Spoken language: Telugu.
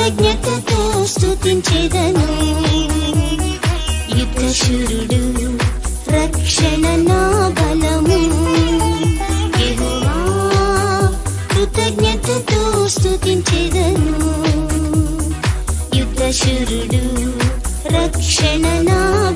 కృతజ్ఞతతో స్తుతించేదను. యుద్ధశూరుడు రక్షణ నా బలము. కృతజ్ఞతతో స్తుతించేదను. యుద్ధశూరుడు రక్షణ నా